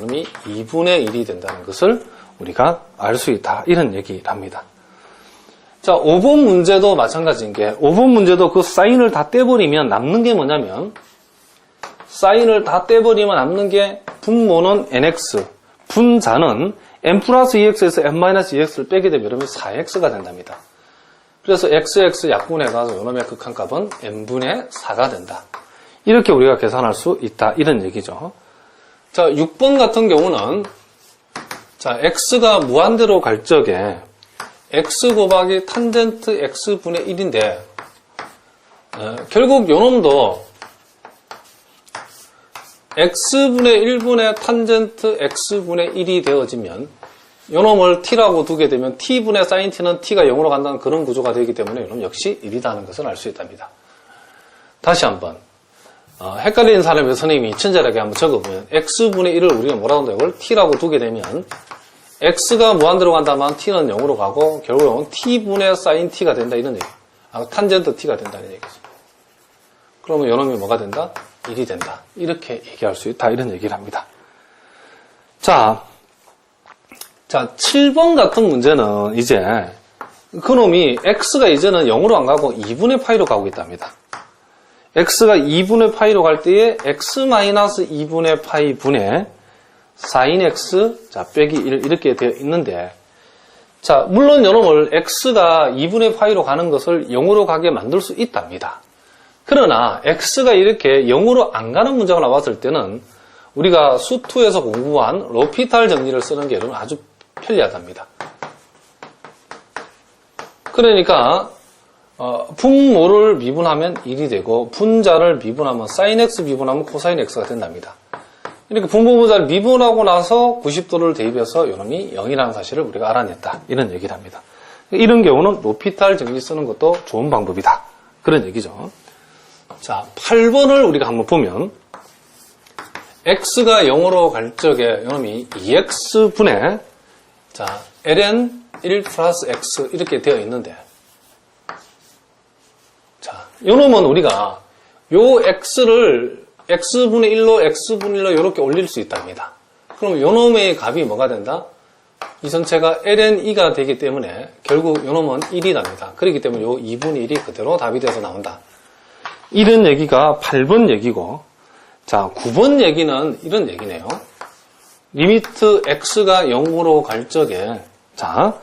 이놈이 2분의 1이 된다는 것을 우리가 알 수 있다. 이런 얘기랍니다. 자, 5번 문제도 마찬가지인 게 5번 문제도 그 사인을 다 떼버리면 남는 게 뭐냐면 사인을 다 떼버리면 남는 게 분모는 nx, 분자는 n 플러스 2x에서 n 마이너스 2x를 빼게 되면 이러면 4x가 된답니다. 그래서 xx 약분해가지고 이놈의 극한값은 n분의 4가 된다. 이렇게 우리가 계산할 수 있다. 이런 얘기죠. 자, 6번 같은 경우는 자, x가 무한대로 갈 적에 x 곱하기 탄젠트 x분의 1인데 어, 결국 요놈도 x분의 1분의 탄젠트 x분의 1이 되어지면 요놈을 t라고 두게 되면 t분의 sin t는 t가 0으로 간다는 그런 구조가 되기 때문에 요놈 역시 1이라는 것을 알 수 있답니다. 다시 한번 어, 헷갈리는 사람의 선생님이 친절하게 한번 적어보면 x분의 1을 우리가 뭐라고 한다 이걸 t라고 두게 되면 x가 무한대로 간다면 t는 0으로 가고 결국은 t분의 sin t가 된다 이런 얘기 아, 탄젠트 t가 된다는 얘기죠. 그러면 요놈이 뭐가 된다? 1이 된다. 이렇게 얘기할 수 있다. 이런 얘기를 합니다. 자, 자, 7번 같은 문제는 이제 그놈이 x가 이제는 0으로 안 가고 2분의 파이로 가고 있답니다. X가 2분의 파이로 갈 때에 x-2분의 파이 분의 4인x 자 빼기 1 이렇게 되어 있는데 자 물론 여러분 x가 2분의 파이로 가는 것을 0으로 가게 만들 수 있답니다. 그러나 x가 이렇게 0으로 안 가는 문제가 나왔을 때는 우리가 수2에서 공부한 로피탈 정리를 쓰는 게 여러분 아주 편리하답니다. 그러니까 어, 분모를 미분하면 1이 되고 분자를 미분하면 sin x 미분하면 코사인 x가 된답니다. 이렇게 분모분자를 미분하고 나서 90도를 대입해서 요놈이 0이라는 사실을 우리가 알아냈다. 이런 얘기를 합니다. 이런 경우는 로피탈 정리 쓰는 것도 좋은 방법이다. 그런 얘기죠. 자, 8번을 우리가 한번 보면 x가 0으로 갈 적에 요놈이 2x분의 자, ln 1 플러스 x 이렇게 되어 있는데 자, 요놈은 우리가 요 x를 x분의 1로 x분의 1로 이렇게 올릴 수 있답니다. 그럼 요놈의 값이 뭐가 된다? 이 전체가 ln 2가 되기 때문에 결국 요놈은 1이 납니다. 그렇기 때문에 요 2분의 1이 그대로 답이 돼서 나온다. 이런 얘기가 8번 얘기고 자 9번 얘기는 이런 얘기네요. 리미트 x가 0으로 갈 적에 자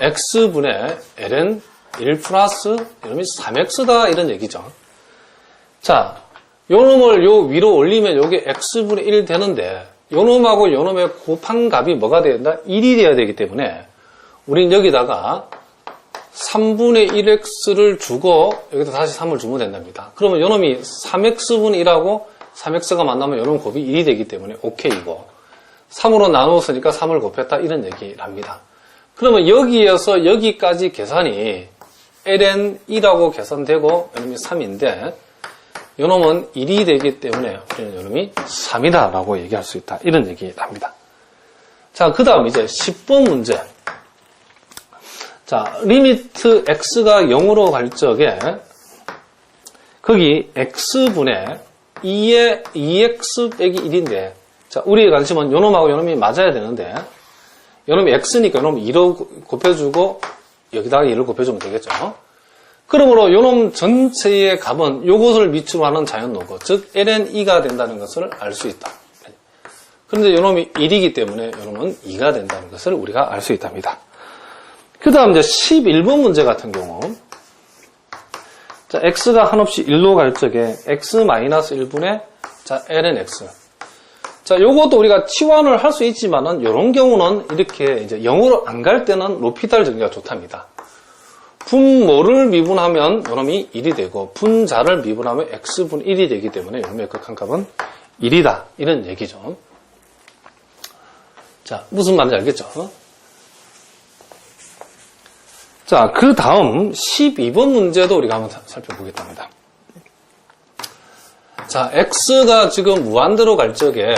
x분의 ln 1 플러스 이놈이 3x다 이런 얘기죠. 자, 요 놈을 요 위로 올리면 요게 x분의 1 되는데 요 놈하고 요 놈의 곱한 값이 뭐가 돼야 된다? 1이 돼야 되기 때문에 우린 여기다가 3분의 1x를 주고 여기다 다시 3을 주면 된답니다. 그러면 요 놈이 3x분의 1하고 3x가 만나면 요놈 곱이 1이 되기 때문에 오케이고 3으로 나누었으니까 3을 곱했다 이런 얘기랍니다. 그러면 여기에서 여기까지 계산이 ln 2라고 계산되고 요놈이 3인데 요놈은 1이 되기 때문에 우리는 요놈이 3이다 라고 얘기할 수 있다 이런 얘기랍니다. 자, 그 다음 이제 10번 문제. 자, 리미트 x가 0으로 갈 적에 거기 x분의 2의 2x 빼기 1인데 자, 우리의 관심은 요놈하고 요놈이 맞아야 되는데 요놈이 x니까 요놈 2로 곱해주고 여기다가 1을 곱해주면 되겠죠. 그러므로 요놈 전체의 값은 요것을 밑으로 하는 자연노고 즉 ln 2가 된다는 것을 알 수 있다. 그런데 요놈이 1이기 때문에 요놈은 2가 된다는 것을 우리가 알 수 있답니다. 그 다음 이제 11번 문제 같은 경우 자, x가 한없이 1로 갈 적에 x-1분의 자, ln x 자, 요것도 우리가 치환을 할 수 있지만은 이런 경우는 이렇게 이제 0으로 안 갈 때는 로피탈 정리가 좋답니다. 분모를 미분하면 요놈이 1이 되고 분자를 미분하면 x분 1이 되기 때문에 요놈의 극한값은 1이다. 이런 얘기죠. 자, 무슨 말인지 알겠죠? 자, 그 다음 12번 문제도 우리가 한번 살펴보겠답니다. 자, x가 지금 무한대로 갈 적에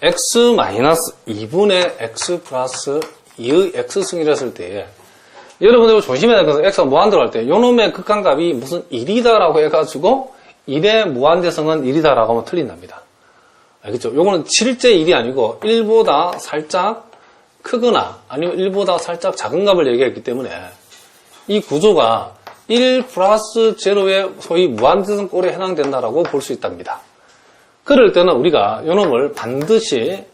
x-2분의 x 플러스 2의 x승이라 했을 때에 여러분들 조심해야 될 것은 x가 무한대로 갈때 요놈의 극한값이 무슨 1이다라고 해가지고 1의 무한대성은 1이다라고 하면 틀린답니다. 알겠죠? 요거는 실제 1이 아니고 1보다 살짝 크거나 아니면 1보다 살짝 작은 값을 얘기했기 때문에 이 구조가 1 플러스 제로의 소위 무한대성 꼴에 해당된다라고 볼 수 있답니다. 그럴 때는 우리가 요놈을 반드시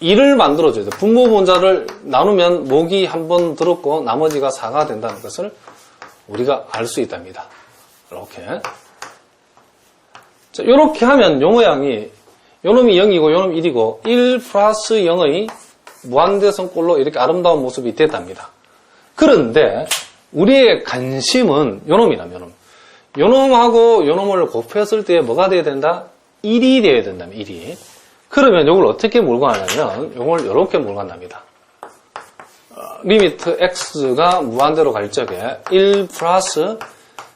1을 만들어줘야 돼. 분모 분자를 나누면 목이 한 번 들었고 나머지가 4가 된다는 것을 우리가 알 수 있답니다. 이렇게. 자, 이렇게 하면 요 모양이 요놈이 0이고 요놈이 1이고 1 플러스 0의 무한대성꼴로 이렇게 아름다운 모습이 됐답니다. 그런데 우리의 관심은 요놈이라면 요놈. 요놈하고 요놈을 곱했을 때 뭐가 돼야 된다? 1이 돼야 된다면 1이. 그러면 이걸 어떻게 몰고 가냐면 이걸 이렇게 몰고 간답니다. 어, 리미트 x가 무한대로 갈 적에 1 플러스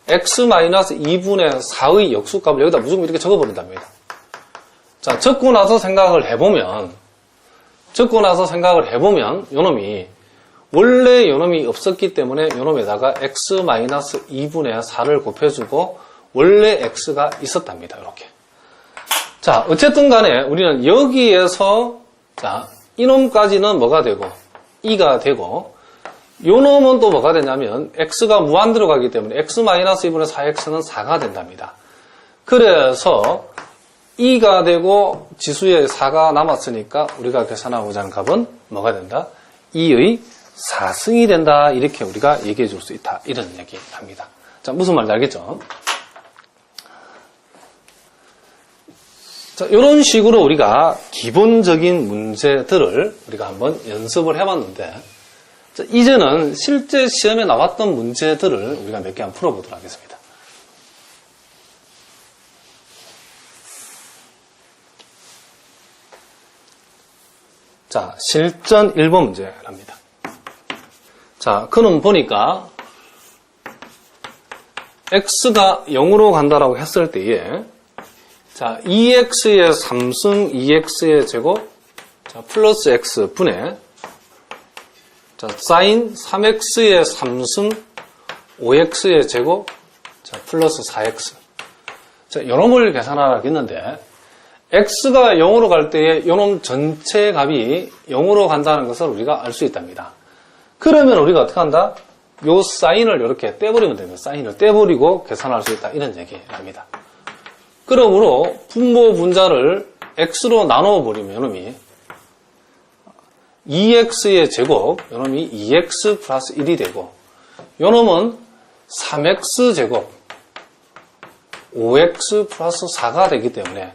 x 마이너스 2분의 4의 역수값을 여기다 무조건 이렇게 적어버린답니다. 자, 적고 나서 생각을 해보면, 적고 나서 생각을 해보면, 요놈이, 원래 요놈이 없었기 때문에 요놈에다가 x 마이너스 2분의 4를 곱해주고, 원래 x가 있었답니다. 이렇게. 자, 어쨌든 간에 우리는 여기에서, 자, 이놈까지는 뭐가 되고, 2가 되고, 요 놈은 또 뭐가 되냐면, x가 무한대로 가기 때문에 x-2분의 4x는 4가 된답니다. 그래서 2가 되고 지수에 4가 남았으니까 우리가 계산하고자 하는 값은 뭐가 된다? 2의 4승이 된다. 이렇게 우리가 얘기해 줄 수 있다. 이런 얘기 합니다. 자, 무슨 말인지 알겠죠? 자, 이런 식으로 우리가 기본적인 문제들을 우리가 한번 연습을 해봤는데, 자, 이제는 실제 시험에 나왔던 문제들을 우리가 몇 개 한번 풀어보도록 하겠습니다. 자, 실전 1번 문제랍니다. 자, 그는 보니까 x가 0으로 간다라고 했을 때에 자, 2x의 3승 2x의 제곱 자, 플러스 x 분의 자, 사인 3x의 3승 5x의 제곱 자, 플러스 4x 자, 이놈을 계산하겠는데 x가 0으로 갈 때에 요놈 전체 값이 0으로 간다는 것을 우리가 알 수 있답니다. 그러면 우리가 어떻게 한다? 요 사인을 이렇게 떼버리면 됩니다. 사인을 떼버리고 계산할 수 있다. 이런 얘기합니다. 그러므로 분모 분자를 x로 나눠버리면 요놈이 2x의 제곱, 요놈이 2x 플러스 1이 되고 요놈은 3x 제곱, 5x 플러스 4가 되기 때문에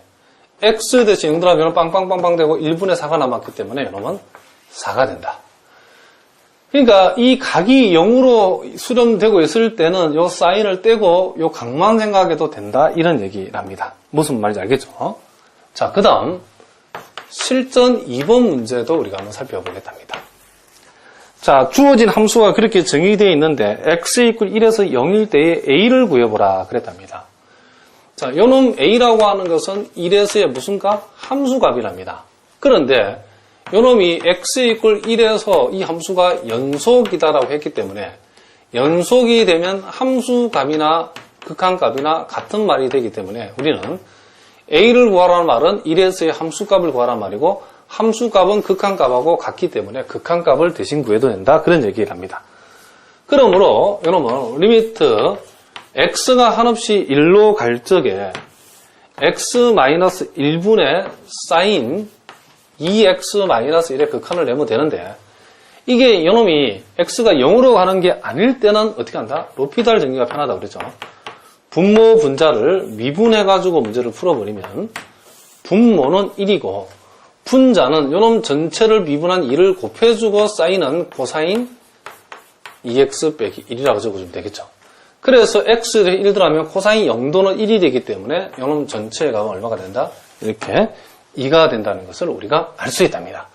x 대신 0 들어가면 빵빵빵빵 되고 1분의 4가 남았기 때문에 이놈은 4가 된다. 그러니까 이 각이 0으로 수렴되고 있을 때는 요 사인을 떼고 요 각만 생각해도 된다 이런 얘기랍니다. 무슨 말인지 알겠죠? 자, 그 다음 실전 2번 문제도 우리가 한번 살펴보겠답니다. 자, 주어진 함수가 그렇게 정의되어 있는데 x 1에서 0일 때에 a를 구해보라 그랬답니다. 자, 요놈 a라고 하는 것은 1에서의 무슨 값? 함수값이랍니다. 그런데 요놈이 x 1에서 이 함수가 연속이다라고 했기 때문에 연속이 되면 함수값이나 극한값이나 같은 말이 되기 때문에 우리는 a를 구하라는 말은 1에서의 함수값을 구하라는 말이고 함수값은 극한값하고 같기 때문에 극한값을 대신 구해도 된다 그런 얘기를 합니다. 그러므로 요놈은 리미트 x가 한없이 1로 갈 적에 x-1분의 사인 2x-1의 극한을 내면 되는데 이게 요놈이 x가 0으로 가는 게 아닐 때는 어떻게 한다? 로피달 정리가 편하다 그랬죠. 분모 분자를 미분해 가지고 문제를 풀어버리면 분모는 1이고 분자는 요놈 전체를 미분한 2를 곱해주고 쌓이는 코사인 2x 빼기 1이라고 적어주면 되겠죠. 그래서 x를 1 들어가면 코사인 0도는 1이 되기 때문에 요놈 전체의 값은 얼마가 된다? 이렇게 2가 된다는 것을 우리가 알 수 있답니다.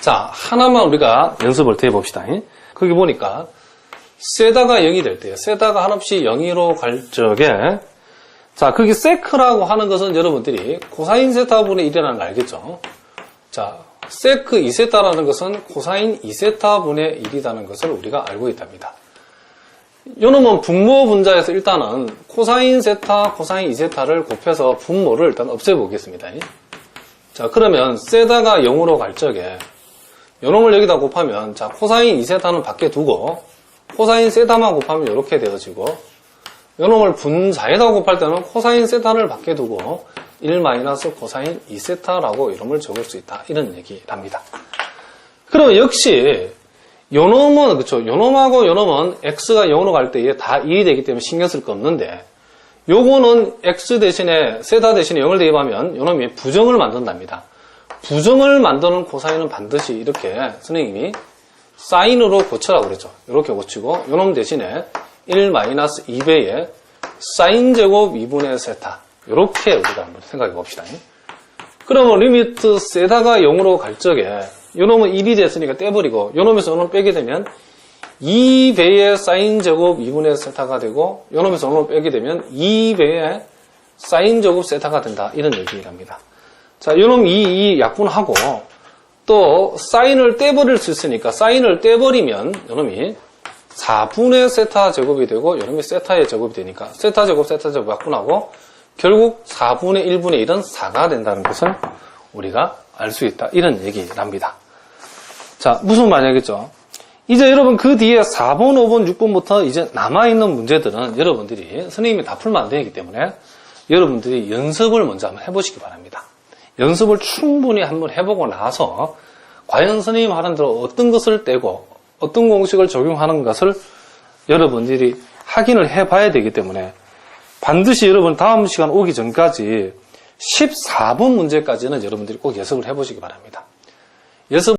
자, 하나만 우리가 연습을 더 해봅시다. 거기 보니까 세다가 0이 될 때요. 세다가 한없이 0으로 갈 적에 자, 거기 세크라고 하는 것은 여러분들이 코사인 세타분의 1이라는 걸 알겠죠? 자, 세크 2세타라는 것은 코사인 2세타분의 1이라는 것을 우리가 알고 있답니다. 요놈은 분모 분자에서 일단은 코사인 세타, 코사인 2세타를 곱해서 분모를 일단 없애보겠습니다. 자, 그러면 세다가 0으로 갈 적에 요놈을 여기다 곱하면 자, 코사인 2세타는 밖에 두고 코사인 세타만 곱하면 이렇게 되어지고 요놈을 분자에다 곱할 때는 코사인 세타를 밖에 두고 1 마이너스 코사인 2세타라고 이름을 적을 수 있다. 이런 얘기랍니다. 그러면 역시 요놈은 그렇죠. 요놈하고 요놈은 x가 0으로 갈때 이게 다 1이 되기 때문에 신경 쓸 거 없는데 요거는 x 대신에 세타 대신에 0을 대입하면 요놈이 부정을 만든답니다. 부정을 만드는 코사인은 반드시 이렇게 선생님이 사인으로 고쳐라고 그랬죠. 이렇게 고치고 요놈 대신에 1-2배의 사인 제곱 2분의 세타 이렇게 우리가 한번 생각해 봅시다. 그러면 리미트 세다가 0으로 갈 적에 요놈은 1이 됐으니까 떼버리고 요놈에서 요놈 빼게 되면 2배의 사인 제곱 2분의 세타가 되고 요놈에서 요놈 빼게 되면 2배의 사인 제곱 세타가 된다. 이런 얘기랍니다. 자, 요놈 2, 2 약분하고 또 사인을 떼버릴 수 있으니까 사인을 떼버리면 요놈이 4분의 세타 제곱이 되고 요놈이 세타의 제곱이 되니까 세타 제곱 세타 제곱 약분하고 결국 4분의 1분의 1은 4가 된다는 것을 우리가 알 수 있다. 이런 얘기랍니다. 자, 무슨 말이겠죠? 이제 여러분 그 뒤에 4번, 5번, 6번부터 이제 남아있는 문제들은 여러분들이 선생님이 다 풀면 안 되기 때문에 여러분들이 연습을 먼저 한번 해보시기 바랍니다. 연습을 충분히 한번 해보고 나서 과연 선생님 하는 대로 어떤 것을 떼고 어떤 공식을 적용하는 것을 여러분들이 확인을 해봐야 되기 때문에 반드시 여러분 다음 시간 오기 전까지 14번 문제까지는 여러분들이 꼭 예습을 해보시기 바랍니다. 예습